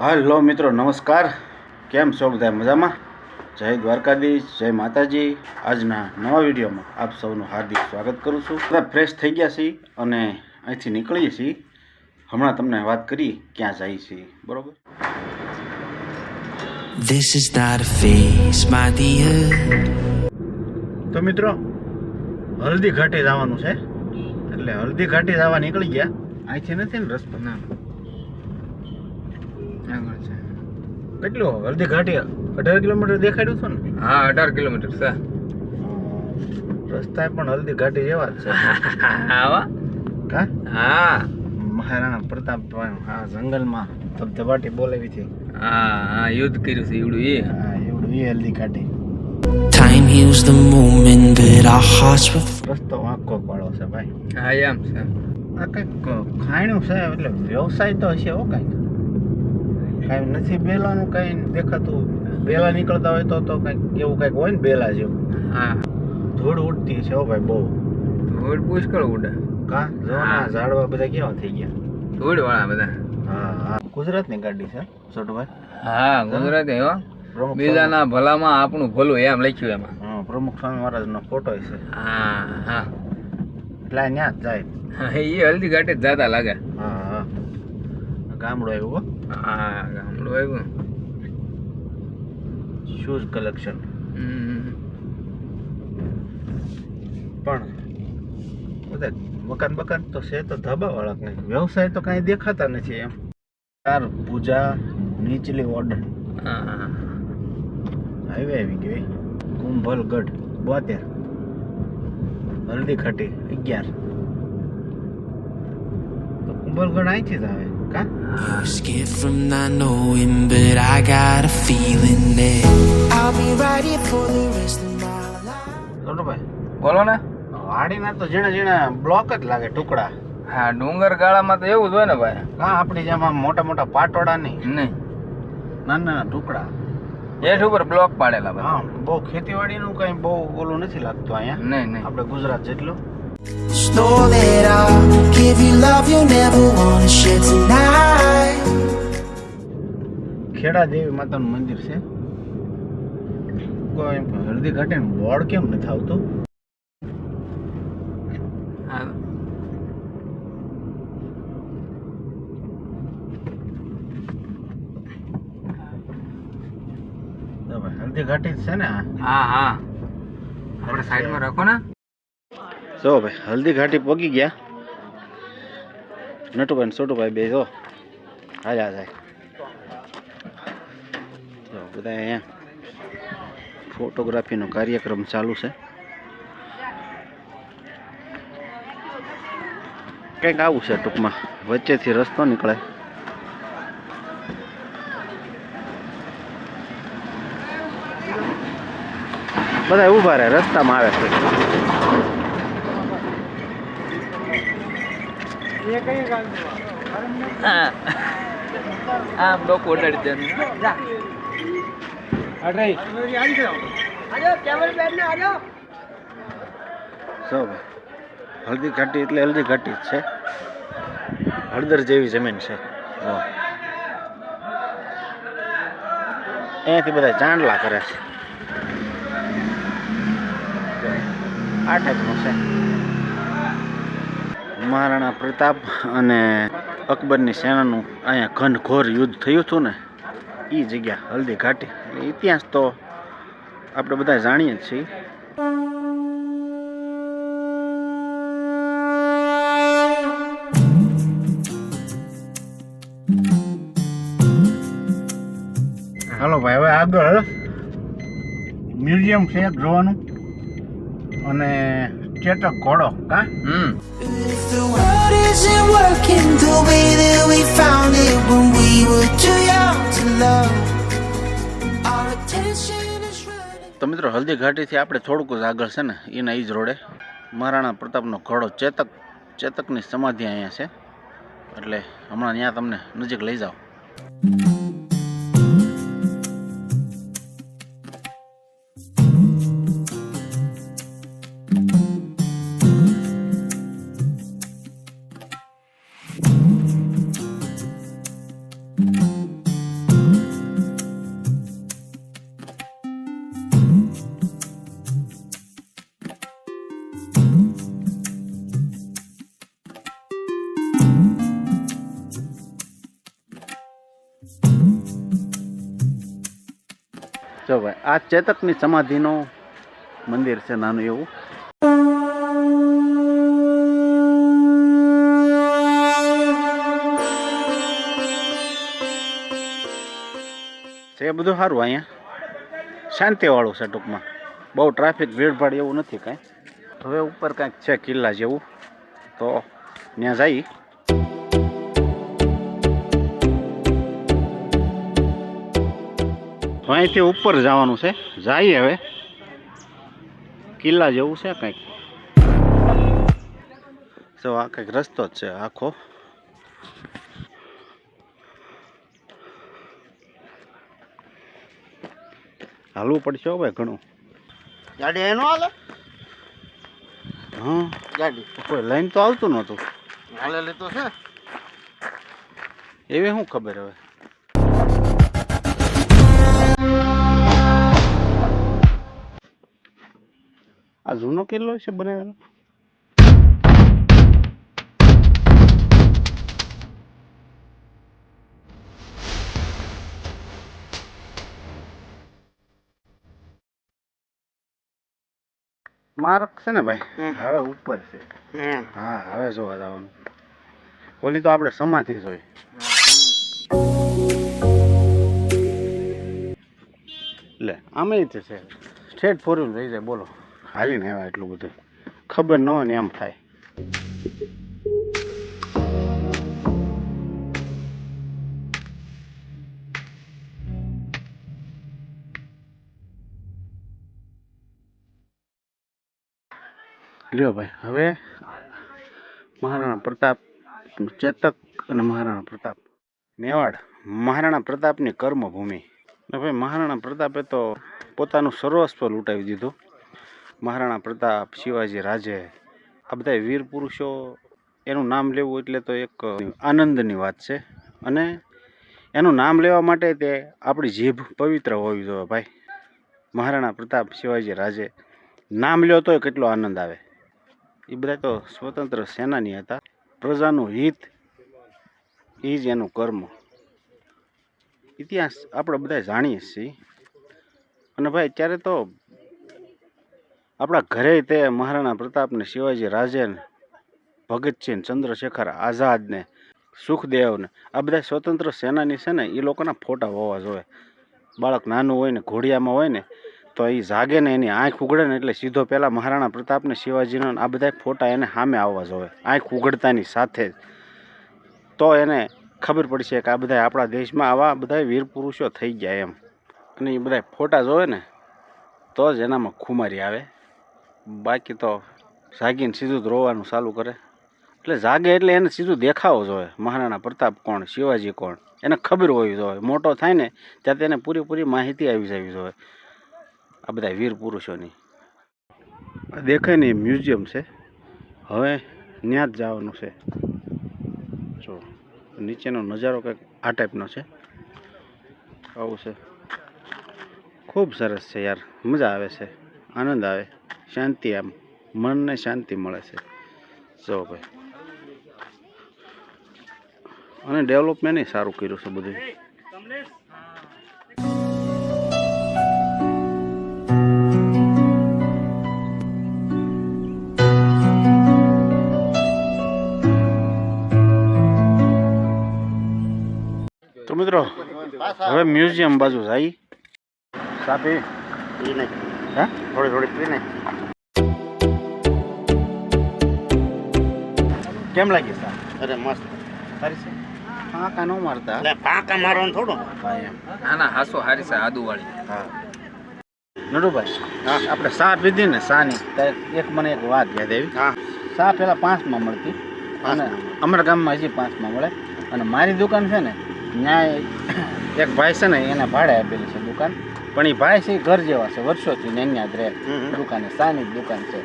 હાલો મિત્રો નમસ્કાર. કેમ છો બધા મજામાં? જય દ્વારકાધીશ જય માતાજી. આજના નવા વિડીયોમાં આપ સૌનું હાર્દિક સ્વાગત કરું છું. બધા ફ્રેશ થઈ ગયા છીએ અને અહીંથી નીકળીએ છીએ. હમણાં તમને વાત કરી ક્યાં જઈએ છીએ બરોબર? This is not a phase, my dear. તો મિત્રો હલ્દી ઘાટે જવાનું છે. એટલે હલ્દી ઘાટે જવા નીકળી ગયા. અહીંથી નથી ને રસ્તો? ના. આગળ છે. કેટલું? હલ્દી ઘાટી અઢાર કિલોમીટર દેખાડ્યું છું ને? હા અઢાર કિલોમીટર છે. રસ્તા પણ હલ્દી ઘાટી જેવા જ છે. આવા? કા હા. મહારાણા પ્રતાપ હા જંગલમાં ધબધબાટી બોલાવી હતી. હા હા યુદ્ધ કર્યું છે એવડું એ. હા એવડું એ Haldi Ghati. Time heals the moment, but our hearts were. રસ્તો આખો પાડો છે ભાઈ. હા એમ છે. આ કંઈક ખાણ્યું છે એટલે વ્યવસાય તો હશે હો કાંઈક. કાંઈ નથી બેલાનું કાંઈ દેખાતું. બેલા નીકળતા હોય તો તો કાંઈક એવું કાંઈક હોય ને બેલા જેવું. હા. ધૂળ ઉડતી છે હો ભાઈ બહુ. ધૂળ પુષ્કળ ઉડે. કા? જો ના ઝાડવા બધા કેવા થઈ ગયા? ધૂળ વાળા બધા. હા હા. ગુજરાતની ગાડી છે છોટુભાઈ? હા ગુજરાતી હો. બીજાના ભલામાં આપણું ભલું એમ લખ્યું એમાં. હા પ્રમુખ સ્વામી મહારાજનો ફોટો છે. હા હા. એટલે ત્યાં જાય. હા, એ હલ્દી ઘાટે જ જાતા લાગે. હા. ગામડું આવ્યો હો. ગામડો આવ્યો. Shoes collection. પણ બધા મકાન બકાન તો છે તો ધાબા વાળા કઈ. વ્યવસાય તો કાંઈ દેખાતા નથી એમ. ચાર પૂજા નીચલી ઓર્ડર. હાઈવે આવી ગઈ. કુંભલગઢ બોતેર. હલ્દી ખટી અગિયાર. તો કુંભલગઢ અહીંથી જ આવે. કા You're scared from not knowing, but I got a feeling that I'll be right here for the rest of my life. Chhotubhai બોલો ને. વાડીના તો ઝીણા ઝીણા બ્લોક જ લાગે ટુકડા. હા ડુંગર ગાળામાં તો એવું જ હોય ને ભાઈ. હા આપણી જેમ આમ મોટા મોટા પાટોડા નહીં. નહીં. નાના નાના ટુકડા. એઠ ઉપર બ્લોક પાડેલા બધા. હા બહુ ખેતીવાડીનું કઈ બહુ ઓલું નથી લાગતું અહીંયા. નહીં નહીં. આપણે ગુજરાત જેટલું. Just know that give you love you'll never wanna share tonight. Kheda દેવી માતાનું મંદિર છે. કોઈ હળદી ઘાટે વોડ કેમ નથી આવતું? હળદી ઘાટી છે ને હા હા. આપણે સાઈડમાં રાખો ને. જો ભાઈ, હલ્દી ઘાટી પગી ગયા. નટુભાઈ ને છોટુભાઈ બે, જો. હાલ્યા જાય જો બધા અહીંયા ફોટોગ્રાફીનો કાર્યક્રમ ચાલુ છે. કંઈક આવું છે ટૂંકમાં. વચ્ચેથી રસ્તો નીકળે. બધા ઊભા રહે રસ્તામાં આવે છે. આમ લોકો ઓડાડી દે સો હળદી ઘાટી એટલે હલ્દી ઘાટી જ છે. હળદર જેવી જમીન છે. અહીંયાથી બધા ચાંદલા કરે છે. આઠ ટાઈપનું છે. મહારાણા પ્રતાપ અને અકબરની સેનાનું અહીંયા ઘનઘોર યુદ્ધ થયું હતું ને એ જગ્યા હલ્દી ઘાટી. ઇતિહાસ તો આપણે બધા જાણીએ જ છીએ. હાલો ભાઈ, હવે આગળ મ્યુઝિયમ છે જોવાનું. અને ચેતક ઘોડો કા હમ. તો મિત્રો હલ્દી ઘાટીથી આપણે થોડુંક જ આગળ છે ને એના ઈ જ રોડે મહારાણા પ્રતાપનો ઘોડો ચેતક ચેતકની સમાધિ અહીંયા છે એટલે હમણાં ત્યાં તમને નજીક લઈ જાઓ જો ભાઈ આ ચેતકની સમાધિનું મંદિર છે નાનું એવું. છે બધું સારું અહીંયા. શાંતિવાળું છે ટૂંકમાં. બહુ ટ્રાફિક, ભીડભાડ એવું નથી કાંઈ. હવે ઉપર કાંઈક છે કિલ્લા જેવું. તો ત્યાં જઈ અહીંથી ઉપર જવાનું છે. જઈએ હવે. કિલ્લા જેવું છે કંઈક. તો આ કંઈક રસ્તો જ છે આખો. હાલવું પડશે હવે ભાઈ ઘણું. ગાડી એનો હાલે? હા. ગાડી. કોઈ લાઈન તો આવતું નહોતું. હાલે લેતો છે? એવી શું ખબર હવે? આ જૂનો કિલ્લો છે બનાવેલો માર્ક છે ને ભાઈ. હવે ઉપર છે. હા હવે જોવા જવાનું. ઓલી તો આપણે સમાધિ જોઈ. લે આમે છે. સ્ટેટ ફોર વ્હીલ રહી જાય બોલો. હાલીને આવ્યા એટલું બધું. ખબર ન હોય ને એમ થાય. લ્યો ભાઈ, હવે મહારાણા પ્રતાપ ચેતક અને મહારાણા પ્રતાપ. મેવાડ મહારાણા પ્રતાપની કર્મભૂમિ. ભાઈ મહારાણા પ્રતાપે તો પોતાનું સર્વસ્વ લૂંટાવી દીધું. મહારાણા પ્રતાપ, શિવાજી, રાજે, આ બધા વીર પુરુષો એનું નામ લેવું એટલે તો એક આનંદની વાત છે. અને એનું નામ લેવા માટે તે આપણી જીભ પવિત્ર હોવી જોઈએ ભાઈ. મહારાણા પ્રતાપ, શિવાજી, રાજે નામ લ્યો તોય કેટલો આનંદ આવે. એ બધા તો સ્વતંત્ર સેનાની હતા. પ્રજાનું હિત, એ જ એનું કર્મ. ઇતિહાસ આપણે બધા જાણીએ છીએ. અને ભાઈ અત્યારે તો આપણા ઘરે તે મહારાણા પ્રતાપને શિવાજી રાજેને ભગતસિંહ, ચંદ્રશેખર આઝાદને સુખદેવને આ બધા સ્વતંત્ર સેનાની છે ને એ લોકોના ફોટા હોવા જોઈએ. બાળક નાનું હોય ને, ઘોડિયામાં હોય ને, તો એ જાગે ને, એની આંખ ઉઘડે ને, એટલે સીધો પહેલાં મહારાણા પ્રતાપને શિવાજીનો આ બધા ફોટા એને સામે આવવા જોઈએ. આંખ ઉગડતાની સાથે તો એને ખબર પડશે કે આ બધા આપણા દેશમાં આવા બધા વીર પુરુષો થઈ ગયા એમ. અને એ બધા ફોટા જોવે ને, તો જ એનામાં ખુમારી આવે. બાકી તો જાગીને સીધું જ રોવાનું ચાલુ કરે. એટલે જાગે એટલે એને સીધું દેખાવો જોઈએ, મહારાણા પ્રતાપ કોણ, શિવાજી કોણ, એને ખબર હોવી જોઈએ. મોટો થાય ને ત્યાં તેને પૂરેપૂરી માહિતી આવી જવી જોઈએ. આ બધા વીર પુરુષોની. દેખાય ને મ્યુઝિયમ છે. હવે ત્યાં જ જવાનું છે. જો, નીચેનો નજારો કંઈક આ ટાઈપનો છે. આવું છે. ખૂબ સરસ છે યાર, મજા આવે છે. આનંદ આવે શાંતિ આમ મનને શાંતિ મળે છે. જો ભાઈ. અને ડેવલપમેન્ટ સારું કર્યું છે બધું. તો મિત્રો હવે મ્યુઝિયમ બાજુ જાય. સાપી. હા? થોડી થોડી પીને કેમ લાગી સા અરે મસ્ત. સારી છે? પાંકા નો મારતા. એટલે પાંકા મારવાનું થોડું. ના ના હાસો હારી છે આદુવાળી. હા. નડુભાઈ હા. આપણે સા પીધી ને સાની એક મને એક વાત યાદ આવી. હા. સા પેલા પાંચમાં મળતી. અને અમારા ગામમાં હજી પાંચમાં મળે. અને મારી દુકાન છે ને ન્યાય એક ભાઈ છે ને એને ભાડે આપેલી છે દુકાન. પણ એ ભાઈ છે ઘર જેવા છે વર્ષોથી ને અહીંયા જ રહે. દુકાને સાની જ દુકાન છે.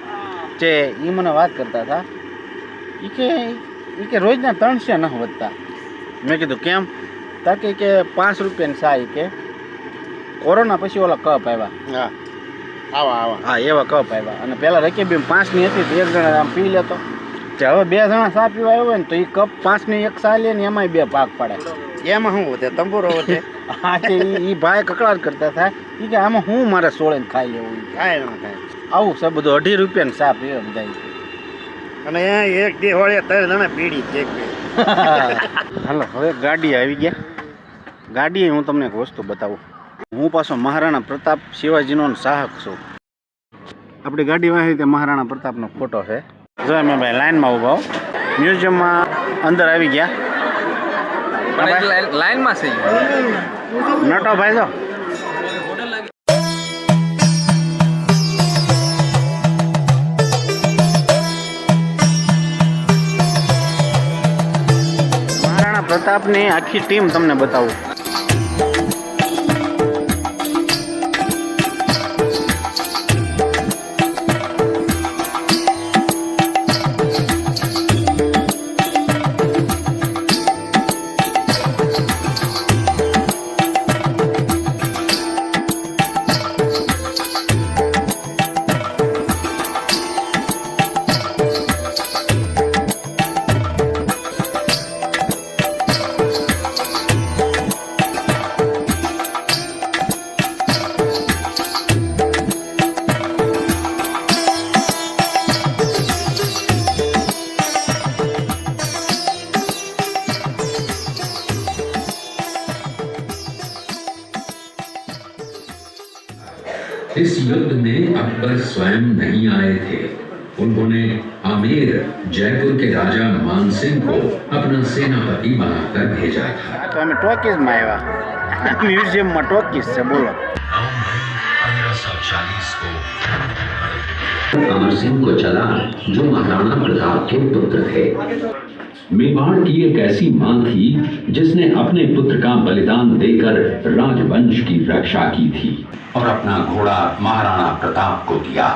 જે એ મને વાત કરતા હતા એ કે એ કે રોજના ત્રણસો ન વધતા. મેં કીધું કેમ? તા કે કે પાંચ રૂપિયાની સા કે કોરોના પછી ઓલા કપ આવ્યા હા. આવા આવા. હા એવા કપ આવ્યા અને પહેલાં રકીબી પાંચની હતી તો એક જણા આમ પી લેતો. તે હવે બે જણા સા પીવા આવ્યો હોય ને તો એ કપ પાંચની એક ચા લે ને એમાંય બે ભાગ પડે. એમાં શું વધે? તંબુરો વધે? હા કે એ ભાઈ કકડાટ કરતા થાય એ કે આમાં હું મારે સોળે ખાઈ લેવું. કાંઈ ન થાય. આવું છે બધું અઢી રૂપિયાની સાપ એ બધા અને અહીંયા એક દી હોળે ત્રણ જણા પીડી છે હાલો હવે ગાડી આવી ગયા. ગાડી હું તમને એક વસ્તુ બતાવું. હું પાછો મહારાણા પ્રતાપ શિવાજીનો સાહક છું. આપણી ગાડી વાહી તે મહારાણા પ્રતાપનો ફોટો છે. જો અમે ભાઈ લાઈનમાં ઊભા. મ્યુઝિયમમાં અંદર આવી ગયા. લાઈનમાં છે નટો ભાઈ જો. પ્રતાપની આખી ટીમ તમને બતાવું. इस युद्ध में अकबर स्वयं नहीं आए थे। उन्होंने आमिर जयपुर के राजा मानसिंह को अपना सेनापति बनाकर भेजा था। तो म्यूज़ियम में से बोलो। कंवर सिंह को चला जो महाराणा प्रताप के पुत्र थे। मेवाड़ की एक ऐसी माँ थी, जिसने अपने पुत्र का बलिदान देकर राजवंश की रक्षा की थी और अपना घोड़ा महाराणा प्रताप को दिया।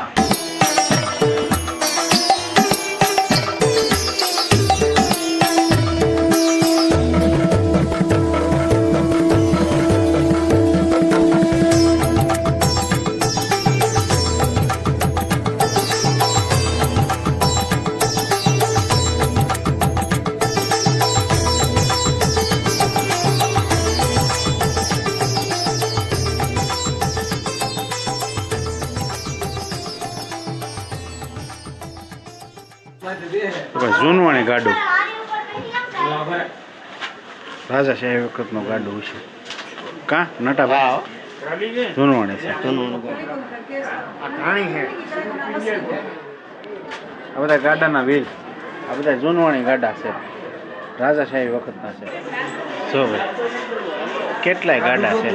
જૂનવાણી ગાડું. રાજા સાહેબ વખતનો ગાડો છે કા? નટા ભાઈ? જૂનવાણી છે. આ ઘાણી છે. આ બધા ગાડાના વ્હીલ. આ બધા જૂનવાણી ગાડા છે. રાજા સાહેબ વખતના છે. જો ભાઈ કેટલાય ગાડા છે.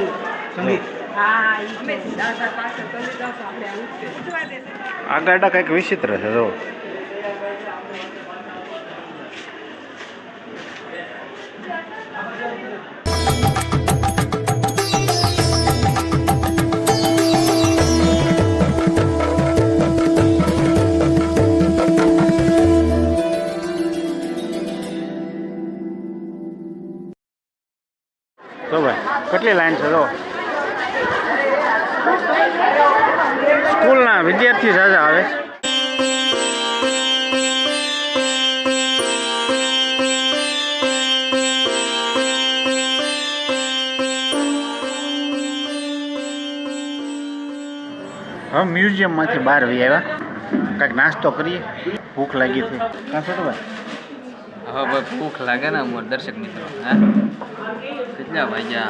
આ ગાડા કંઈક વિચિત્ર છે જો. કેટલી લાઈન છે જો હવે મ્યુઝિયમમાંથી બહાર વી આવ્યા. કાંઈક નાસ્તો કરીએ. ભૂખ લાગી હતી કાં શું ભાઈ? હવે ભાઈ ભૂખ લાગે ને અમારા દર્શક મિત્રો હા? કેટલા વાગ્યા?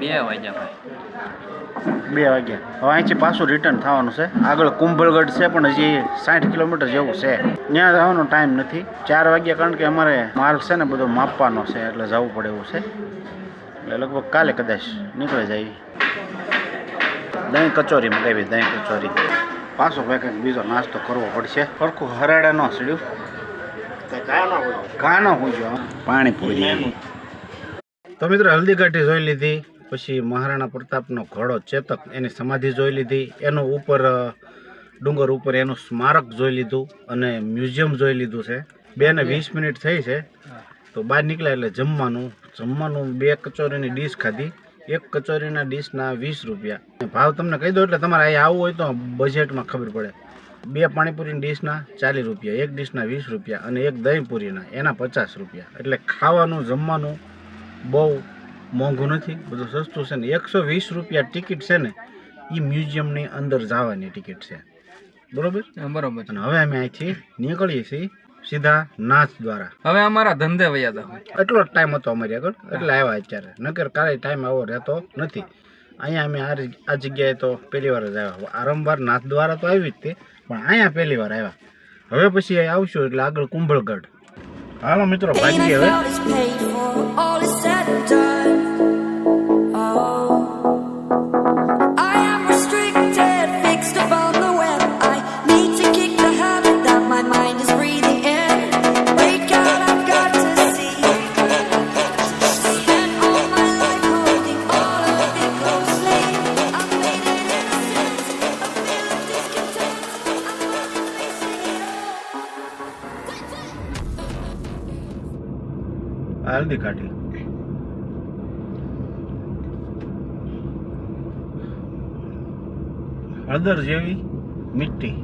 બે વાગ્યા ભાઈ. બે વાગ્યા. હવે અહીંથી પાછું રિટર્ન થવાનું છે. આગળ કુંભલગઢ છે પણ હજી સાઠ કિલોમીટર જેવું છે. ત્યાં જવાનો ટાઈમ નથી. ચાર વાગ્યા કારણ કે અમારે માલ છે ને બધો માપવાનો છે એટલે જવું પડે એવું છે. એટલે લગભગ કાલે કદાચ નીકળી જાય. દહીં કચોરી મગાવી, દહીં કચોરી. પાછો ભાઈ કંઈક બીજો નાસ્તો કરવો પડશે. સરખું હરાડે ન સીડ્યું. ઘા ન હોય પાણી પૂરી તો મિત્રો હલ્દીઘાટી જોઈ લીધી, પછી મહારાણા પ્રતાપનો ઘોડો ચેતક, એની સમાધિ જોઈ લીધી, એનો ઉપર ડુંગર ઉપર એનું સ્મારક જોઈ લીધું અને મ્યુઝિયમ જોઈ લીધું છે. બે ને વીસ મિનિટ થઈ છે. તો બહાર નીકળ્યા એટલે જમવાનું જમવાનું બે કચોરીની ડીશ ખાધી. એક કચોરીના ડીશના વીસ રૂપિયા. ભાવ તમને કહી દો એટલે તમારે અહીંયા આવવું હોય તો બજેટમાં ખબર પડે. બે પાણીપુરીની ડીશના ચાલીસ રૂપિયા એક ડીશના વીસ રૂપિયા અને એક દહીંપુરીના એના પચાસ રૂપિયા. એટલે ખાવાનું જમવાનું બહુ મોંઘું નથી બધું સસ્તું છે ને એકસો વીસ રૂપિયા ટિકિટ છે ને એ મ્યુઝિયમની અંદર જવાની ટિકિટ છે. બરોબર? બરોબર. અને હવે અમે અહીંથી નીકળીએ છીએ સીધા નાચ દ્વારા. હવે અમારા ધંધે વયા જાવ એટલો જ ટાઈમ હતો અમારી આગળ. એટલે આવ્યા અત્યારે. નકર કાલે ટાઈમ આવો રહેતો નથી. અહીંયા અમે આ રી- આ જગ્યાએ તો પહેલી વાર જ આવ્યા. વારંવાર નાથ દ્વારા તો આવી જ તે પણ અહીંયા પહેલી વાર આવ્યા. હવે પછી અહીં આવશું એટલે આગળ કુંભળગઢ હાલો મિત્રો ભાગીએ હવે. હલ્દી કાઢી. હળદર જેવી મીઠી.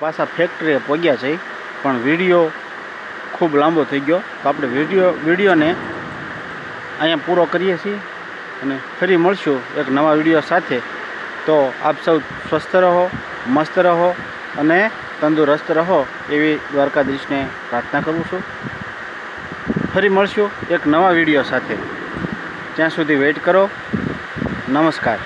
પાછા ફેક્ટરીએ પહોંચ્યા છે પણ વીડિયો ખૂબ લાંબો થઈ ગયો. તો આપણે વીડિયો, વિડીયોને અહીંયા પૂરો કરીએ છીએ અને ફરી મળશું એક નવા વીડિયો સાથે. તો આપ સૌ સ્વસ્થ રહો, મસ્ત રહો અને તંદુરસ્ત રહો એવી દ્વારકાધીશને પ્રાર્થના કરું છું. ફરી મળશું એક નવા વીડિયો સાથે. ત્યાં સુધી વેઇટ કરો. નમસ્કાર.